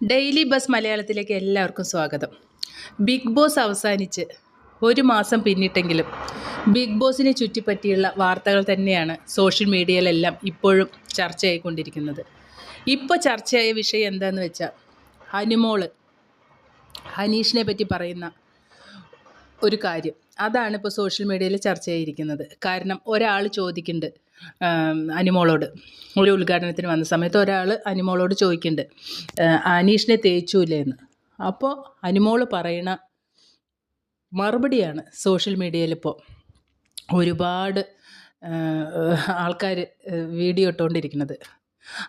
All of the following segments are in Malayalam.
ഡെയിലി ബസ് മലയാളത്തിലേക്ക് എല്ലാവർക്കും സ്വാഗതം. ബിഗ് ബോസ് അവസാനിച്ച് ഒരു മാസം പിന്നിട്ടെങ്കിലും ബിഗ് ബോസിനെ ചുറ്റിപ്പറ്റിയുള്ള വാർത്തകൾ തന്നെയാണ് സോഷ്യൽ മീഡിയയിലെല്ലാം ഇപ്പോഴും ചർച്ചയായിക്കൊണ്ടിരിക്കുന്നത്. ഇപ്പോൾ ചർച്ചയായ വിഷയം എന്താണെന്ന് വെച്ചാൽ ഹനുമോൾ ഹനീഷിനെ പറ്റി പറയുന്ന ഒരു കാര്യം. അതാണ് ഇപ്പോൾ സോഷ്യൽ മീഡിയയിൽ ചർച്ചയായിരിക്കുന്നത്. കാരണം ഒരാൾ ചോദിക്കുന്നുണ്ട് അനിമോളോട്. ഒരു ഉദ്ഘാടനത്തിന് വന്ന സമയത്ത് ഒരാൾ അനിമോളോട് ചോദിക്കുന്നുണ്ട് അനീഷിനെ തേച്ചൂലേ എന്ന്? അപ്പോൾ അനിമോൾ പറയണ മറുപടിയാണ് സോഷ്യൽ മീഡിയയിൽ ഇപ്പോൾ ഒരുപാട് ആൾക്കാർ വീഡിയോ ഇട്ടുകൊണ്ടിരിക്കുന്നത്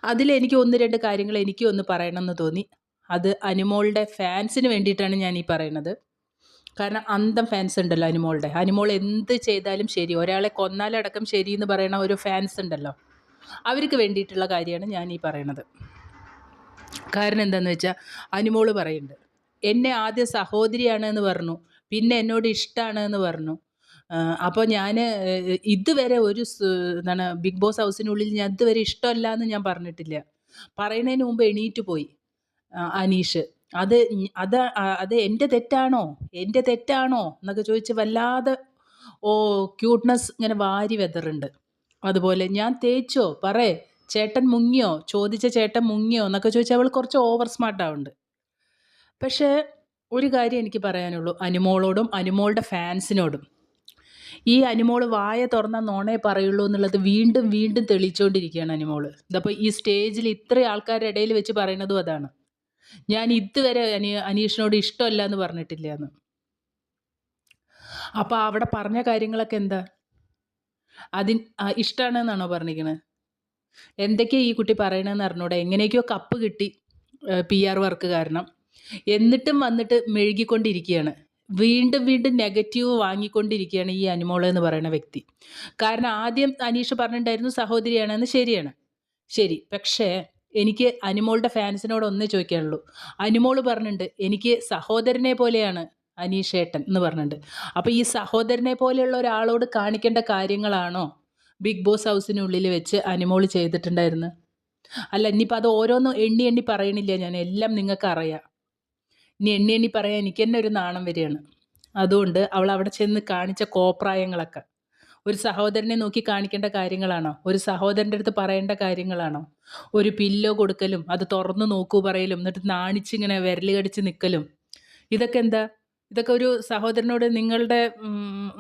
അതിലെനിക്ക് ഒന്ന് രണ്ട് കാര്യങ്ങൾ എനിക്ക് ഒന്ന് പറയണമെന്ന് തോന്നി. അത് അനിമോളുടെ ഫാൻസിന് വേണ്ടിയിട്ടാണ് ഞാൻ ഈ പറയുന്നത് കാരണം അന്തം ഫാൻസ് ഉണ്ടല്ലോ അനിമോളുടെ. അനിമോൾ എന്ത് ചെയ്താലും ശരി. ഒരാളെ കൊന്നാലടക്കം ശരി എന്ന് പറയുന്ന ഒരു ഫാൻസ് ഉണ്ടല്ലോ. അവർക്ക് വേണ്ടിയിട്ടുള്ള കാര്യമാണ് ഞാൻ ഈ പറയണത്. കാരണം എന്താണെന്ന് വെച്ചാൽ അനിമോൾ പറയുന്നുണ്ട് എന്നെ ആദ്യ സഹോദരിയാണ് എന്ന് പറഞ്ഞു പിന്നെ എന്നോട് ഇഷ്ടമാണ് എന്ന് പറഞ്ഞു അപ്പോൾ ഞാൻ ഇതുവരെ ഒരു എന്താണ് ബിഗ് ബോസ് ഹൗസിനുള്ളിൽ ഞാൻ ഇതുവരെ ഇഷ്ടമല്ല എന്ന് ഞാൻ പറഞ്ഞിട്ടില്ല. പറയുന്നതിന് മുമ്പ് എണീറ്റ് പോയി അനീഷ്. അത് അത് അത് എന്റെ തെറ്റാണോ? എന്റെ തെറ്റാണോ? എന്നൊക്കെ ചോദിച്ച് വല്ലാതെ ഓ ക്യൂട്ട്നെസ് ഇങ്ങനെ വാരി വെതറുണ്ട്. അതുപോലെ ഞാൻ തേച്ചോ? പറയേ ചേട്ടൻ മുങ്ങിയോ? ചോദിച്ച ചേട്ടൻ മുങ്ങിയോ? എന്നൊക്കെ ചോദിച്ചാൽ അവൾ കുറച്ച് ഓവർ സ്മാർട്ട് ആവുന്നുണ്ട് പക്ഷേ ഒരു കാര്യം എനിക്ക് പറയാനുള്ളൂ. അനുമോളോടും അനുമോളുടെ ഫാൻസിനോടും. ഈ അനുമോൾ വായ തുറന്ന നോണേ പറയുള്ളൂ എന്നുള്ളത് വീണ്ടും വീണ്ടും തെളിയിച്ചുകൊണ്ടിരിക്കുകയാണ് അനുമോൾ. ഇതപ്പോൾ ഈ സ്റ്റേജിൽ ഇത്രയും ആൾക്കാരുടെ ഇടയിൽ വെച്ച് പറയുന്നതും അതാണ്. ഞാൻ ഇതുവരെ അനി അനീഷിനോട് ഇഷ്ടമല്ല എന്ന് പറഞ്ഞിട്ടില്ല എന്ന് അപ്പോൾ അവിടെ പറഞ്ഞ കാര്യങ്ങളൊക്കെ എന്താ? അതിൻ ഇഷ്ടമാണെന്നാണോ പറഞ്ഞിരിക്കുന്നത് എന്തൊക്കെയാ ഈ കുട്ടി പറയണതെന്ന് അറിഞ്ഞൂടെ? എങ്ങനെയൊക്കെയോ കപ്പ് കിട്ടി പി ആർ വർക്ക് കാരണം. എന്നിട്ടും വന്നിട്ട് മെഴുകിക്കൊണ്ടിരിക്കുകയാണ് വീണ്ടും വീണ്ടും നെഗറ്റീവ് വാങ്ങിക്കൊണ്ടിരിക്കുകയാണ് ഈ അനുമോൾ എന്ന് പറയുന്ന വ്യക്തി. കാരണം ആദ്യം അനീഷ് പറഞ്ഞിട്ടുണ്ടായിരുന്നു സഹോദരിയാണെന്ന് ശരിയാണ്. ശരി. പക്ഷേ എനിക്ക് അനിമോളുടെ ഫാൻസിനോട് ഒന്നേ ചോദിക്കാനുള്ളൂ. അനിമോൾ പറഞ്ഞിട്ടുണ്ട് എനിക്ക് സഹോദരനെ പോലെയാണ് അനീഷ് ഏട്ടൻ എന്ന് പറഞ്ഞിട്ടുണ്ട്. അപ്പോൾ ഈ സഹോദരനെ പോലെയുള്ള ഒരാളോട് കാണിക്കേണ്ട കാര്യങ്ങളാണോ ബിഗ് ബോസ് ഹൗസിനുള്ളിൽ വെച്ച് അനിമോൾ ചെയ്തിട്ടുണ്ടായിരുന്നു അല്ല ഇനിയിപ്പോൾ അത് ഓരോന്നും എണ്ണി എണ്ണി പറയണില്ല ഞാൻ എല്ലാം നിങ്ങൾക്ക് അറിയാം. ഇനി എണ്ണി എണ്ണി പറയാൻ എനിക്ക് തന്നെ ഒരു നാണം വരികയാണ്. അതുകൊണ്ട് അവൾ അവിടെ ചെന്ന് കാണിച്ച കോപ്രായങ്ങളൊക്കെ. ഒരു സഹോദരനെ നോക്കി കാണിക്കേണ്ട കാര്യങ്ങളാണോ? ഒരു സഹോദരന്റെ അടുത്ത് പറയേണ്ട കാര്യങ്ങളാണോ? ഒരു പില്ലോ കൊടുക്കലും അത് തുറന്നു നോക്കൂ പറയലും എന്നിട്ട് നാണിച്ചിങ്ങനെ വിരലുകടിച്ച് നിൽക്കലും ഇതൊക്കെ എന്താ? ഇതൊക്കെ ഒരു സഹോദരനോട് നിങ്ങളുടെ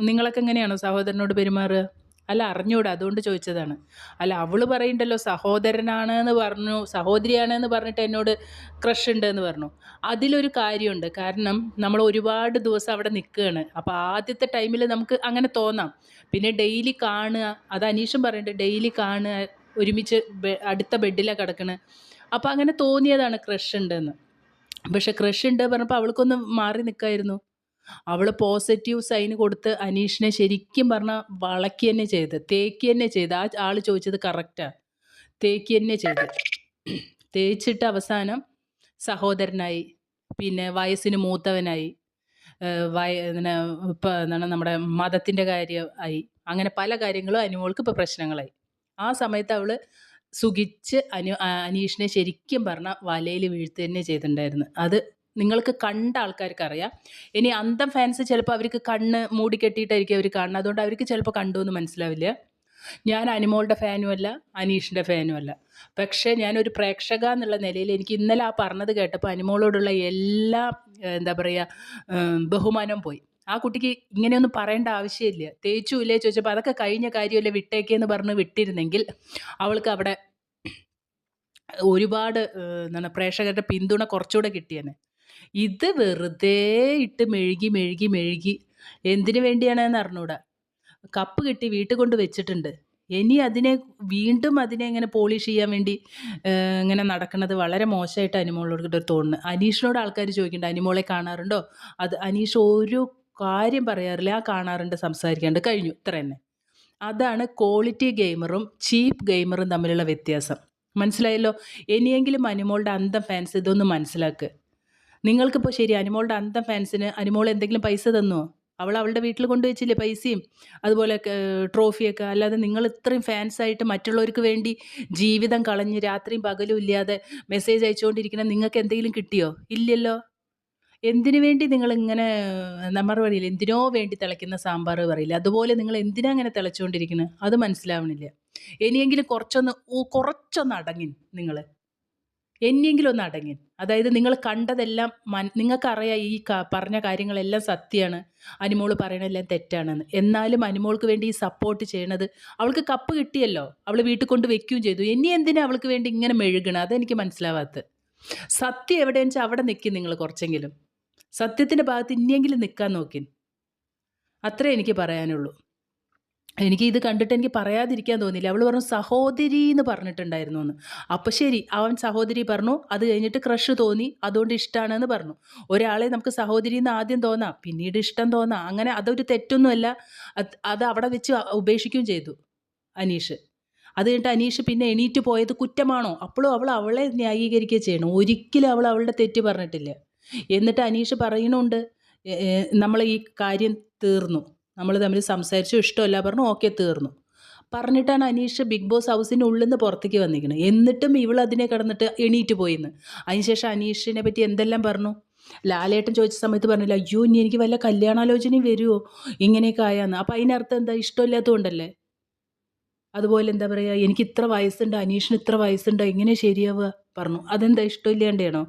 നിങ്ങളൊക്കെ എങ്ങനെയാണോ സഹോദരനോട് പെരുമാറുക? അല്ല അറിഞ്ഞൂടാ അതുകൊണ്ട് ചോദിച്ചതാണ്. അല്ല അവൾ പറയണ്ടല്ലോ സഹോദരനാണ് എന്ന് പറഞ്ഞു സഹോദരിയാണ് എന്ന് പറഞ്ഞിട്ട് എന്നോട് ക്രഷ് ഉണ്ട് എന്ന് പറഞ്ഞു. അതിലൊരു കാര്യമുണ്ട്. കാരണം നമ്മൾ ഒരുപാട് ദിവസം അവിടെ നിൽക്കുകയാണ്. അപ്പോൾ ആദ്യത്തെ ടൈമിൽ നമുക്ക് അങ്ങനെ തോന്നാം. പിന്നെ ഡെയിലി കാണുക അത് അനീഷൻ പറയുന്നുണ്ട് ഡെയിലി കാണുക ഒരുമിച്ച് അടുത്ത ബെഡിലാണ് കിടക്കണത് അപ്പോൾ അങ്ങനെ തോന്നിയതാണ് ക്രഷ് ഉണ്ടെന്ന് പക്ഷെ ക്രഷ് ഉണ്ട് പറഞ്ഞപ്പോൾ അവൾക്കൊന്ന് മാറി നിൽക്കായിരുന്നു. അവൾ പോസിറ്റീവ് സൈൻ കൊടുത്ത് അനീഷിനെ ശരിക്കും പറഞ്ഞാൽ വളക്കി തന്നെ ചെയ്ത് തേക്കി തന്നെ ചെയ്ത്. ആ ആൾ ചോദിച്ചത് കറക്റ്റാണ് തേക്കി തന്നെ ചെയ്ത്. തേച്ചിട്ട് അവസാനം സഹോദരനായി പിന്നെ വയസ്സിന് മൂത്തവനായി. വയ ഇപ്പം എന്താണ് നമ്മുടെ മതത്തിന്റെ കാര്യം ആയി. അങ്ങനെ പല കാര്യങ്ങളും അനുമോൾക്ക് ഇപ്പോൾ പ്രശ്നങ്ങളായി. ആ സമയത്ത് അവൾ സുഖിച്ച് അനു അനീഷിനെ ശരിക്കും പറഞ്ഞാൽ വലയിൽ വീഴ്ത്തുക തന്നെ ചെയ്തിട്ടുണ്ടായിരുന്നു. അത് നിങ്ങൾക്ക് കണ്ട ആൾക്കാർക്ക് അറിയാം ഇനി അന്തം ഫാൻസ് ചിലപ്പോൾ അവർക്ക് കണ്ണ് മൂടി കെട്ടിയിട്ടായിരിക്കും അവർ കാണുന്നത്. അതുകൊണ്ട് അവർക്ക് ചിലപ്പോൾ കണ്ടു എന്ന് മനസ്സിലാവില്ല. ഞാൻ അനിമോളുടെ ഫാനും അല്ല അനീഷിന്റെ ഫാനും അല്ല. പക്ഷേ ഞാനൊരു പ്രേക്ഷക എന്നുള്ള നിലയിൽ എനിക്ക് ഇന്നലെ ആ പറഞ്ഞത് കേട്ടപ്പോൾ അനിമോളോടുള്ള എല്ലാ എന്താ പറയുക ബഹുമാനം പോയി. ആ കുട്ടിക്ക് ഇങ്ങനെയൊന്നും പറയേണ്ട ആവശ്യമില്ല. തേച്ചു ഇല്ലേ ചോദിച്ചപ്പോൾ അതൊക്കെ കഴിഞ്ഞ കാര്യമല്ലേ വിട്ടേക്കെന്ന് പറഞ്ഞ് വിട്ടിരുന്നെങ്കിൽ അവൾക്ക് അവിടെ ഒരുപാട് എന്താണ് പ്രേക്ഷകരുടെ പിന്തുണ കുറച്ചുകൂടെ കിട്ടിയേനെ. ഇത് വെറുതെ ഇട്ട് മെഴുകി മെഴുകി മെഴുകി. എന്തിനു വേണ്ടിയാണെന്ന് അറിഞ്ഞൂടാ. കപ്പ് കിട്ടി വീട്ടിൽ കൊണ്ട് വെച്ചിട്ടുണ്ട്. ഇനി അതിനെ വീണ്ടും അതിനെ ഇങ്ങനെ പോളിഷ് ചെയ്യാൻ വേണ്ടി ഇങ്ങനെ നടക്കുന്നത് വളരെ മോശമായിട്ട് അനിമോളോട് തോന്നുന്നു. അനീഷിനോട് ആൾക്കാർ ചോദിക്കുന്നുണ്ട് അനിമോളെ കാണാറുണ്ടോ? അത് അനീഷ് ഒരു കാര്യം പറയാറില്ല ആ കാണാറുണ്ട് സംസാരിക്കാണ്ട് കഴിഞ്ഞു ഇത്ര തന്നെ. അതാണ് ക്വാളിറ്റി ഗെയിമറും ചീപ്പ് ഗെയിമറും തമ്മിലുള്ള വ്യത്യാസം. മനസ്സിലായല്ലോ? ഇനിയെങ്കിലും അനിമോളുടെ അന്തം ഫാൻസ് ഇതൊന്ന് മനസ്സിലാക്ക്. നിങ്ങൾക്കിപ്പോൾ ശരി അനുമോളുടെ അന്തം ഫാൻസിന് അനുമോൾ എന്തെങ്കിലും പൈസ തന്നോ? അവൾ അവളുടെ വീട്ടിൽ കൊണ്ടുവച്ചില്ലേ പൈസയും? അതുപോലെ ട്രോഫിയൊക്കെ. അല്ലാതെ നിങ്ങൾ ഇത്രയും ഫാൻസായിട്ട് മറ്റുള്ളവർക്ക് വേണ്ടി ജീവിതം കളഞ്ഞ് രാത്രിയും പകലും ഇല്ലാതെ മെസ്സേജ് അയച്ചുകൊണ്ടിരിക്കുന്ന നിങ്ങൾക്ക് എന്തെങ്കിലും കിട്ടിയോ? ഇല്ലല്ലോ. എന്തിനു വേണ്ടി നിങ്ങൾ ഇങ്ങനെ നമ്മൾ പറയില്ല എന്തിനോ വേണ്ടി തിളയ്ക്കുന്ന സാമ്പാർ പറയില്ല? അതുപോലെ നിങ്ങൾ എന്തിനാ അങ്ങനെ തിളച്ചുകൊണ്ടിരിക്കുന്നത് അത് മനസ്സിലാവണില്ല. ഇനിയെങ്കിലും കുറച്ചൊന്ന് കുറച്ചൊന്ന് അടങ്ങി നിങ്ങൾ ഇനിയെങ്കിലും ഒന്ന് അടങ്ങി അതായത് നിങ്ങൾ കണ്ടതെല്ലാം മൻ നിങ്ങൾക്കറിയാം ഈ പറഞ്ഞ കാര്യങ്ങളെല്ലാം സത്യമാണ്. അനുമോൾ പറയണെല്ലാം തെറ്റാണെന്ന്. എന്നാലും അനുമോൾക്ക് വേണ്ടി ഈ സപ്പോർട്ട് ചെയ്യണത് അവൾക്ക് കപ്പ് കിട്ടിയല്ലോ. അവൾ വീട്ടിൽ കൊണ്ട് വെക്കുകയും ചെയ്തു. ഇനി എന്തിനാ അവൾക്ക് വേണ്ടി ഇങ്ങനെ മെഴുകണം അതെനിക്ക് മനസ്സിലാവാത്തത്. സത്യം എവിടെയെന്ന് വെച്ചാൽ അവിടെ നിൽക്കും നിങ്ങൾ കുറച്ചെങ്കിലും. സത്യത്തിന്റെ ഭാഗത്ത് ഇനിയെങ്കിലും നിൽക്കാൻ നോക്കി അത്രേ എനിക്ക് പറയാനുള്ളൂ. എനിക്ക് ഇത് കണ്ടിട്ട് എനിക്ക് പറയാതിരിക്കാൻ തോന്നിയില്ല. അവൾ പറഞ്ഞു സഹോദരി എന്ന് പറഞ്ഞിട്ടുണ്ടായിരുന്നു എന്ന്. അപ്പോൾ ശരി അവൻ സഹോദരി പറഞ്ഞു അത് കഴിഞ്ഞിട്ട് ക്രഷ് തോന്നി അതുകൊണ്ട് ഇഷ്ടമാണെന്ന് പറഞ്ഞു. ഒരാളെ നമുക്ക് സഹോദരി എന്ന് ആദ്യം തോന്നാം പിന്നീട് ഇഷ്ടം തോന്നാം അങ്ങനെ അതൊരു തെറ്റൊന്നുമല്ല. അത് അവിടെ വെച്ച് ഉപേക്ഷിക്കുകയും ചെയ്തു അനീഷ്. അത് കഴിഞ്ഞിട്ട് അനീഷ് പിന്നെ എണീറ്റ് പോയത് കുറ്റമാണോ? അപ്പോഴും അവൾ അവളെ ന്യായീകരിക്കുക ചെയ്യണം? ഒരിക്കലും അവൾ അവളുടെ തെറ്റ് പറഞ്ഞിട്ടില്ല. എന്നിട്ട് അനീഷ് പറയണുണ്ട് നമ്മൾ ഈ കാര്യം തീർന്നു. നമ്മൾ തമ്മിൽ സംസാരിച്ചു ഇഷ്ടമല്ല പറഞ്ഞു ഓക്കെ തീർന്നു. പറഞ്ഞിട്ടാണ് അനീഷ് ബിഗ് ബോസ് ഹൗസിന്റെ ഉള്ളിൽ നിന്ന് പുറത്തേക്ക് വന്നിരിക്കുന്നത് എന്നിട്ടും ഇവൾ അതിനെ കടന്നിട്ട് എണീറ്റ് പോയിന്ന്. അതിനുശേഷം അനീഷിനെ പറ്റി എന്തെല്ലാം പറഞ്ഞു? ലാലേട്ടൻ ചോദിച്ച സമയത്ത് പറഞ്ഞില്ല അയ്യോ ഇനി എനിക്ക് വല്ല കല്യാണാലോചനയും വരുമോ ഇങ്ങനെയൊക്കെ ആയാന്ന്. അപ്പം അതിനർത്ഥം എന്താ? ഇഷ്ടമില്ലാത്തതുകൊണ്ടല്ലേ? അതുപോലെ എന്താ പറയുക എനിക്ക് ഇത്ര വയസ്സുണ്ട് അനീഷിന് ഇത്ര വയസ്സുണ്ടോ എങ്ങനെ ശരിയാവുക? പറഞ്ഞു. അതെന്താ ഇഷ്ടമില്ലാണ്ടാണോ?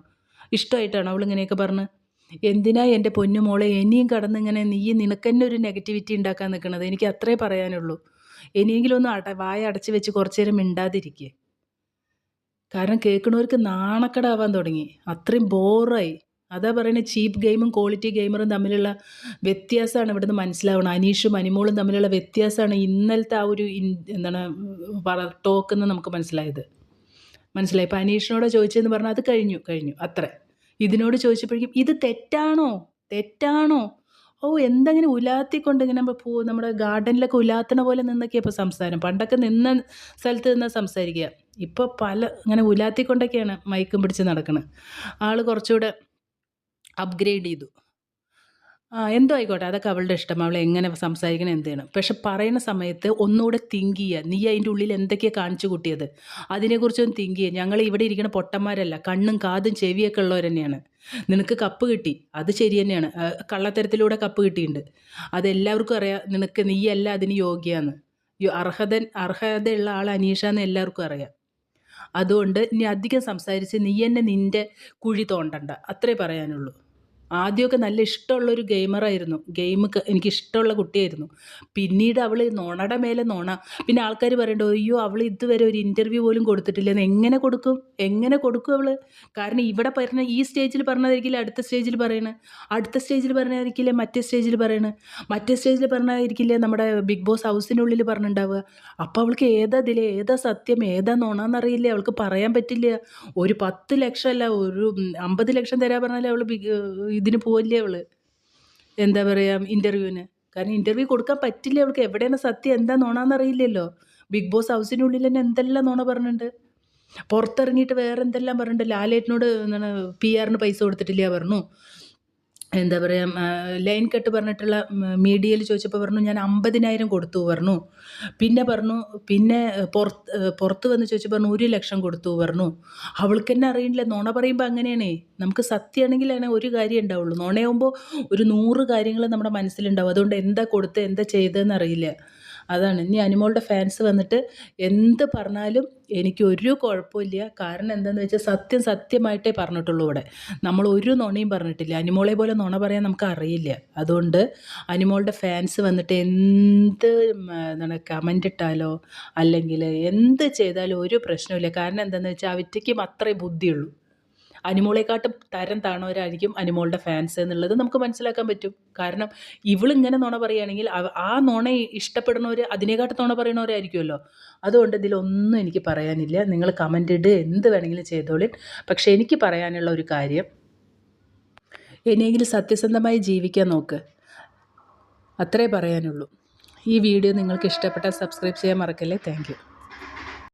ഇഷ്ടമായിട്ടാണോ അവൾ ഇങ്ങനെയൊക്കെ പറഞ്ഞ്? എന്തിനാ എന്റെ പൊന്നുമോളെ ഇനിയും കടന്നിങ്ങനെ നീ നിനക്കെന്നെ ഒരു നെഗറ്റിവിറ്റി ഉണ്ടാക്കാൻ നിൽക്കണത് എനിക്ക് അത്രേ പറയാനുള്ളൂ. ഇനിയെങ്കിലും ഒന്ന് അട വായ അടച്ചു വെച്ച് കുറച്ചു നേരം മിണ്ടാതിരിക്കുക കാരണം കേൾക്കണവർക്ക് നാണക്കടാവാൻ തുടങ്ങി. അത്രയും ബോറായി. അതാ പറയുന്നത് ചീപ്പ് ഗെയിമും ക്വാളിറ്റി ഗെയിമറും തമ്മിലുള്ള വ്യത്യാസമാണ് ഇവിടുന്ന് മനസ്സിലാവണം അനീഷും അനിമോളും തമ്മിലുള്ള വ്യത്യാസമാണ് ഇന്നലത്തെ ആ ഒരു എന്താണ് പറ ടോക്കെന്ന് നമുക്ക് മനസ്സിലായത്. മനസ്സിലായി. ഇപ്പം അനീഷിനോട് ചോദിച്ചതെന്ന് പറഞ്ഞാൽ അത് കഴിഞ്ഞു കഴിഞ്ഞു. അത്ര. ഇതിനോട് ചോദിച്ചപ്പോഴേക്കും ഇത് തെറ്റാണോ? തെറ്റാണോ? ഓ എന്തെങ്കിലും ഉലാത്തിക്കൊണ്ട് ഇങ്ങനെ പൂ നമ്മുടെ ഗാർഡനിലൊക്കെ ഉലാത്തണ പോലെ നിന്നൊക്കെയാണ് ഇപ്പോൾ സംസാരം. പണ്ടൊക്കെ നിന്ന സ്ഥലത്ത് നിന്ന് സംസാരിക്കുക. ഇപ്പോൾ പല ഇങ്ങനെ ഉലാത്തിക്കൊണ്ടൊക്കെയാണ് മയക്കും പിടിച്ച് നടക്കുന്നത് ആൾ കുറച്ചുകൂടെ അപ്ഗ്രേഡ് ചെയ്തു. ആ എന്തോ ആയിക്കോട്ടെ. അതൊക്കെ അവളുടെ ഇഷ്ടം. അവൾ എങ്ങനെ സംസാരിക്കണം എന്ത് ചെയ്യണം പക്ഷെ പറയുന്ന സമയത്ത് ഒന്നുകൂടെ തിങ്ക് ചെയ്യുക. നീ അതിന്റെ ഉള്ളിൽ എന്തൊക്കെയാണ് കാണിച്ചു കൂട്ടിയത്? അതിനെക്കുറിച്ചൊന്നും തിങ്ക് ചെയ്യുക. ഞങ്ങൾ ഇവിടെ ഇരിക്കുന്ന പൊട്ടന്മാരല്ല. കണ്ണും കാതും ചെവിയൊക്കെ ഉള്ളവർ തന്നെയാണ്. നിനക്ക് കപ്പ് കിട്ടി. അത് ശരി തന്നെയാണ്. കള്ളത്തരത്തിലൂടെ കപ്പ് കിട്ടിയിട്ടുണ്ട്. അതെല്ലാവർക്കും അറിയാം. നിനക്ക് നീയല്ല അതിന് യോഗ്യാന്ന് അർഹത അർഹതയുള്ള ആൾ അനീഷ എന്ന് എല്ലാവർക്കും അറിയാം. അതുകൊണ്ട് നീ അധികം സംസാരിച്ച് നീ എന്നെ നിന്റെ കുഴി തോണ്ടണ്ട. അത്രേ പറയാനുള്ളൂ. ആദ്യമൊക്കെ നല്ല ഇഷ്ടമുള്ളൊരു ഗെയിമറായിരുന്നു. ഗെയിം എനിക്ക് ഇഷ്ടമുള്ള കുട്ടിയായിരുന്നു. പിന്നീട് അവൾ നോണയുടെ മേലെ നോണ. പിന്നെ ആൾക്കാർ പറയണ്ടോ അയ്യോ അവൾ ഇതുവരെ ഒരു ഇന്റർവ്യൂ പോലും കൊടുത്തിട്ടില്ല എങ്ങനെ കൊടുക്കും? എങ്ങനെ കൊടുക്കും അവൾ കാരണം ഇവിടെ പറഞ്ഞ ഈ സ്റ്റേജിൽ പറഞ്ഞതായിരിക്കില്ല അടുത്ത സ്റ്റേജിൽ പറയണത് അടുത്ത സ്റ്റേജിൽ പറഞ്ഞായിരിക്കില്ല മറ്റേ സ്റ്റേജിൽ പറയണത് മറ്റേ സ്റ്റേജിൽ പറഞ്ഞായിരിക്കില്ല നമ്മുടെ ബിഗ് ബോസ് ഹൗസിനുള്ളിൽ പറഞ്ഞിട്ടുണ്ടാവുക അപ്പോൾ അവൾക്ക് ഏതാ ഇതിലെ ഏതാ സത്യം ഏതാ നോണാന്നറിയില്ല? അവൾക്ക് പറയാൻ പറ്റില്ല. ഒരു പത്ത് ലക്ഷം അല്ല ഒരു അമ്പത് ലക്ഷം തരാൻ പറഞ്ഞാൽ അവൾ ബിഗ് ഇതിന് പോവില്ലേ അവൾ എന്താ പറയുക ഇന്റർവ്യൂവിന് കാരണം ഇന്റർവ്യൂ കൊടുക്കാൻ പറ്റില്ല അവൾക്ക്? എവിടെയാണ് സത്യം? എന്താ നോണാന്നറിയില്ലല്ലോ. ബിഗ് ബോസ് ഹൗസിനുള്ളിൽ തന്നെ എന്തെല്ലാം നോണ പറഞ്ഞിട്ടുണ്ട്? പുറത്തിറങ്ങിയിട്ട് വേറെ എന്തെല്ലാം പറഞ്ഞിട്ടുണ്ട്? ലാലേട്ടനോട് എന്താണ് പി ആറിന് പൈസ കൊടുത്തിട്ടില്ല പറഞ്ഞു. എന്താ പറയുക ലൈൻ കട്ട് പറഞ്ഞിട്ടുള്ള മീഡിയയിൽ ചോദിച്ചപ്പോൾ പറഞ്ഞു ഞാൻ അമ്പതിനായിരം കൊടുത്തു പറഞ്ഞു. പിന്നെ പറഞ്ഞു പിന്നെ പുറത്ത് പുറത്ത് വന്ന് ചോദിച്ചു പറഞ്ഞു ഒരു ലക്ഷം കൊടുത്തു പറഞ്ഞു. അവൾക്ക് തന്നെ അറിയില്ല. നുണ പറയുമ്പോൾ അങ്ങനെയാണ്. നമുക്ക് സത്യമാണെങ്കിലാണ് ഒരു കാര്യം ഉണ്ടാവുള്ളൂ. നുണയാകുമ്പോൾ ഒരു നൂറ് കാര്യങ്ങൾ നമ്മുടെ മനസ്സിലുണ്ടാവും. അതുകൊണ്ട് എന്താ കൊടുത്ത് എന്താ ചെയ്തതെന്ന് അറിയില്ല. അതാണ്. ഇനി അനിമോളുടെ ഫാൻസ് വന്നിട്ട് എന്ത് പറഞ്ഞാലും എനിക്ക് ഒരു കുഴപ്പമില്ല. കാരണം എന്താണെന്ന് വെച്ചാൽ സത്യം സത്യമായിട്ടേ പറഞ്ഞിട്ടുള്ളൂ ഇവിടെ. നമ്മൾ ഒരു നുണയും പറഞ്ഞിട്ടില്ല. അനിമോളെ പോലെ നുണ പറയാൻ നമുക്ക് അറിയില്ല. അതുകൊണ്ട് അനിമോളുടെ ഫാൻസ് വന്നിട്ട് എന്ത് എന്താണ് കമന്റ് ഇട്ടാലോ അല്ലെങ്കിൽ എന്ത് ചെയ്താലും ഒരു പ്രശ്നമില്ല കാരണം എന്താണെന്ന് വെച്ചാൽ അവറ്റയ്ക്കും അത്രേ ബുദ്ധിയുള്ളൂ. അനിമോളെക്കാട്ടും തരം താണവരായിരിക്കും അനിമോളുടെ ഫാൻസ് എന്നുള്ളത് നമുക്ക് മനസ്സിലാക്കാൻ പറ്റും. കാരണം ഇവളിങ്ങനെ നുണ പറയുകയാണെങ്കിൽ ആ നുണ ഇഷ്ടപ്പെടുന്നവർ അതിനെക്കാട്ടും നുണ പറയുന്നവരായിരിക്കുമല്ലോ. അതുകൊണ്ട് ഇതിലൊന്നും എനിക്ക് പറയാനില്ല. നിങ്ങൾ കമന്റ് ഇട് എന്ത് വേണമെങ്കിലും ചെയ്തോളിൻ. പക്ഷേ എനിക്ക് പറയാനുള്ള ഒരു കാര്യം ഇനിയെങ്കിലും സത്യസന്ധമായി ജീവിക്കാൻ നോക്ക്. അത്രേ പറയാനുള്ളൂ. ഈ വീഡിയോ നിങ്ങൾക്ക് ഇഷ്ടപ്പെട്ടാൽ സബ്സ്ക്രൈബ് ചെയ്യാൻ മറക്കല്ലേ? താങ്ക്